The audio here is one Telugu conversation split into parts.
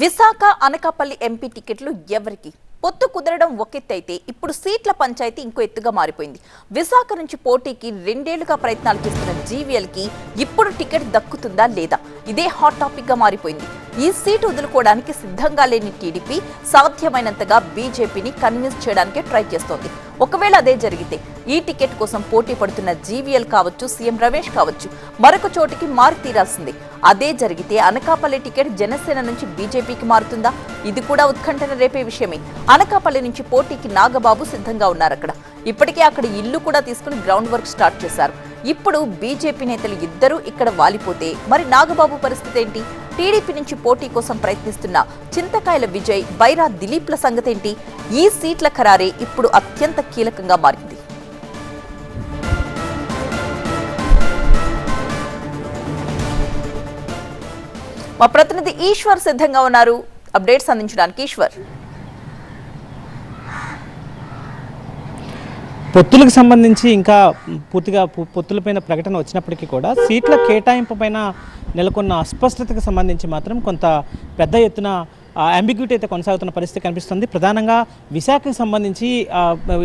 విశాఖ అనకాపల్లి ఎంపీ టికెట్లు ఎవరికి? పొత్తు కుదరడం ఒకెత్తైతే ఇప్పుడు సీట్ల పంచాయతీ ఇంకో ఎత్తుగా మారిపోయింది. విశాఖ నుంచి పోటీకి రెండేళ్ళుగా ప్రయత్నాలు చేస్తున్న జీవీఎల్కి ఇప్పుడు టికెట్ దక్కుతుందా లేదా? ఇదే హాట్ టాపిక్గా మారిపోయింది. ఈ సీటు వదులుకోవడానికి సిద్ధంగా లేని టీడీపీ సాధ్యమైనంతగా బీజేపీని కన్విన్స్ చేయడానికి ట్రై చేస్తోంది. ఒకవేళ అదే జరిగితే ఈ టికెట్ కోసం పోటీ పడుతున్న జీవీఎల్ కావచ్చు సీఎం రమేష్ కావచ్చు మరొక చోటికి మారి తీరాల్సింది. అదే జరిగితే అనకాపల్లి టికెట్ జనసేన నుంచి బీజేపీకి మారుతుందా? ఇది కూడా ఉత్కంఠన రేపే విషయమే. అనకాపల్లి నుంచి పోటీకి నాగబాబు సిద్ధంగా ఉన్నారు అక్కడ ఇప్పటికే అక్కడ ఇల్లు కూడా తీసుకుని గ్రౌండ్ వర్క్ స్టార్ట్ చేశారు. ఇప్పుడు బీజేపీ నేతలు ఇద్దరూ ఇక్కడ వాలిపోతే మరి నాగబాబు పరిస్థితి ఏంటి? టీడీపీ నుంచి పోటీ కోసం ప్రయత్నిస్తున్న చింతకాయల విజయ్ బైరా దిలీప్ల సంగతేంటి? ఈ సీట్ల ఖరారే ఇప్పుడు అత్యంత కీలకంగా మారింది. మా ప్రతినిధి ఈశ్వర్ సిద్ధంగా ఉన్నారు. అప్డేట్స్ అందించడానికి ఈశ్వర్. పొత్తులకు సంబంధించి ఇంకా పూర్తిగా పొత్తులపైన ప్రకటన వచ్చినప్పటికీ కూడా సీట్ల కేటాయింపు పైన నెలకొన్న అస్పష్టతకు సంబంధించి మాత్రం కొంత పెద్ద ఎత్తున అంబిగ్యూటీ అయితే కొనసాగుతున్న పరిస్థితి కనిపిస్తుంది. ప్రధానంగా విశాఖకు సంబంధించి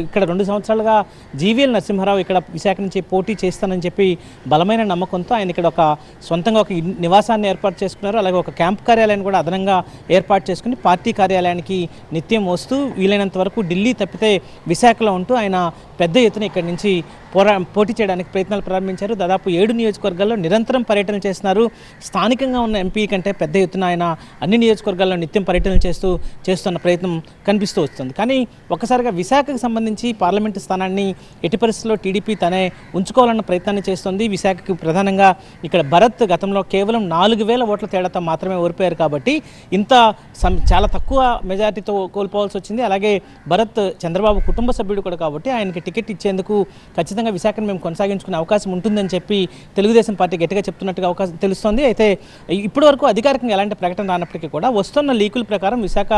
ఇక్కడ రెండు సంవత్సరాలుగా జీవీఎల్ నరసింహారావు ఇక్కడ విశాఖ నుంచి పోటీ చేస్తానని చెప్పి బలమైన నమ్మకంతో ఆయన ఇక్కడ ఒక సొంతంగా ఒక నివాసాన్ని ఏర్పాటు చేసుకున్నారు. అలాగే ఒక క్యాంప్ కార్యాలయాన్ని కూడా అదనంగా ఏర్పాటు చేసుకుని పార్టీ కార్యాలయానికి నిత్యం వస్తూ వీలైనంత వరకు ఢిల్లీ తప్పితే విశాఖలో ఉంటూ ఆయన పెద్ద ఎత్తున ఇక్కడి నుంచి పోరా పోటీ చేయడానికి ప్రయత్నాలు ప్రారంభించారు. దాదాపు ఏడు నియోజకవర్గాల్లో నిరంతరం పర్యటన చేస్తున్నారు. స్థానికంగా ఉన్న ఎంపీ కంటే పెద్ద ఎత్తున ఆయన అన్ని నియోజకవర్గాల్లో నిత్యం పర్యటనలు చేస్తూ చేస్తున్న ప్రయత్నం కనిపిస్తూ వస్తుంది. కానీ ఒక్కసారిగా విశాఖకు సంబంధించి పార్లమెంటు స్థానాన్ని ఎట్టి పరిస్థితుల్లో టీడీపీ తనే ఉంచుకోవాలన్న ప్రయత్నాన్ని చేస్తుంది. విశాఖకు ప్రధానంగా ఇక్కడ భరత్ గతంలో కేవలం నాలుగు వేల ఓట్ల తేడాతో మాత్రమే ఓడిపోయారు కాబట్టి ఇంత సం- చాలా తక్కువ మెజారిటీతో కోల్పోవాల్సి వచ్చింది. అలాగే భరత్ చంద్రబాబు కుటుంబ సభ్యుడు కూడా కాబట్టి ఆయనకి టికెట్ ఇచ్చేందుకు ఖచ్చితంగా విశాఖను మేము కొనసాగించుకునే అవకాశం ఉంటుందని చెప్పి తెలుగుదేశం పార్టీ గట్టిగా చెప్తున్నట్టుగా అవకాశం తెలుస్తోంది. అయితే ఇప్పటి వరకు అధికారికంగా ఎలాంటి ప్రకటన రానప్పటికీ కూడా వస్తున్న లీకుల ప్రకారం విశాఖ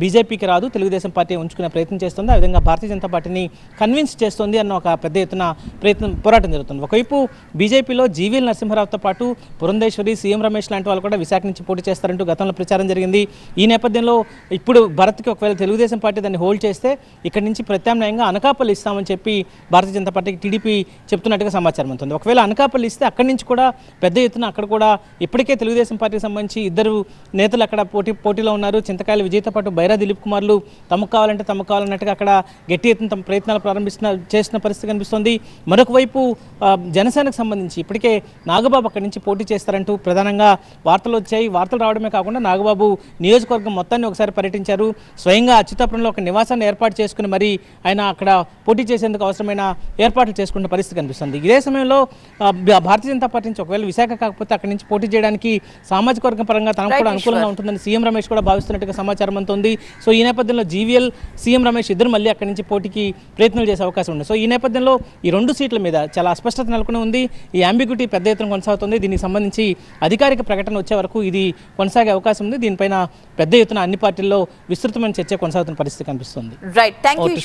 బీజేపీకి రాదు తెలుగుదేశం పార్టీ ఉంచుకునే ప్రయత్నం చేస్తుంది. ఆ విధంగా భారతీయ జనతా పార్టీని కన్విన్స్ చేస్తుంది అన్న ఒక పెద్ద ఎత్తున ప్రయత్నం పోరాటం జరుగుతుంది. ఒకవైపు బీజేపీలో జీవీఎల్ నరసింహారావుతో పాటు పురంధేశ్వరి సీఎం రమేష్ లాంటి వాళ్ళు కూడా విశాఖ నుంచి పోటీ చేస్తారంటూ గతంలో ప్రచారం జరిగింది. ఈ నేపథ్యంలో ఇప్పుడు భరత్కి ఒకవేళ తెలుగుదేశం పార్టీ దాన్ని హోల్డ్ చేస్తే ఇక్కడి నుంచి ప్రత్యామ్నాయంగా అనకాపల్లి ఇస్తామని చెప్పి భారతీయ జనతా పార్టీకి టీడీపీ చెప్తున్నట్టుగా సమాచారం ఉంటుంది ఒకవేళ అనకాపల్లి ఇస్తే అక్కడి నుంచి కూడా పెద్ద ఎత్తున అక్కడ కూడా ఇప్పటికే తెలుగుదేశం పార్టీకి సంబంధించి ఇద్దరు నేతలు అక్కడ పోటీ పోటీలో ఉన్నారు. చింతకాయల విజయ్తో పాటు బైరా దిలీప్ కుమార్లు తమకు కావాలంటే తమకు కావాలన్నట్టుగా అక్కడ గట్టి ఎత్తున తమ ప్రయత్నాలు ప్రారంభిస్తున్న చేసిన పరిస్థితి కనిపిస్తుంది. మరొక వైపు జనసేనకు సంబంధించి ఇప్పటికే నాగబాబు అక్కడి నుంచి పోటీ చేస్తారంటూ ప్రధానంగా వార్తలు వచ్చాయి. వార్తలు రావడమే కాకుండా నాగబాబు నియోజకవర్గం మొత్తాన్ని ఒకసారి పర్యటించారు. స్వయంగా అచ్యుతాపురంలో ఒక నివాసాన్ని ఏర్పాటు చేసుకుని మరి ఆయన అక్కడ పోటీ చేసేందుకు అవసరమైన ఏర్పాట్లు చేసుకున్న పరిస్థితి కనిపిస్తుంది. ఇదే సమయంలో భారతీయ జనతా పార్టీ నుంచి ఒకవేళ విశాఖ కాకపోతే అక్కడి నుంచి పోటీ చేయడానికి సామాజిక వర్గం పరంగా తనకు కూడా అనుకూలంగా. ఉంటుందని సీఎం రమేష్ కూడా భావిస్తున్నట్టుగా సమాచారం అంతుంది సో ఈ నేపథ్యంలో జీవీఎల్ సీఎం రమేష్ ఇద్దరు మళ్ళీ అక్కడి నుంచి పోటీకి ప్రయత్నాలు చేసే అవకాశం ఉంది. సో ఈ నేపథ్యంలో ఈ రెండు సీట్ల మీద చాలా అస్పష్టత నెలకొని ఉంది. ఈ అంబిగ్యూటీ పెద్ద ఎత్తున కొనసాగుతుంది. దీనికి సంబంధించి అధికారిక ప్రకటన వచ్చే వరకు ఇది కొనసాగే అవకాశం ఉంది. దీనిపైన పెద్ద ఎత్తున అన్ని పార్టీల్లో విస్తృతమైన చర్చ కొనసాగుతున్న పరిస్థితి కనిపిస్తుంది. Right thank you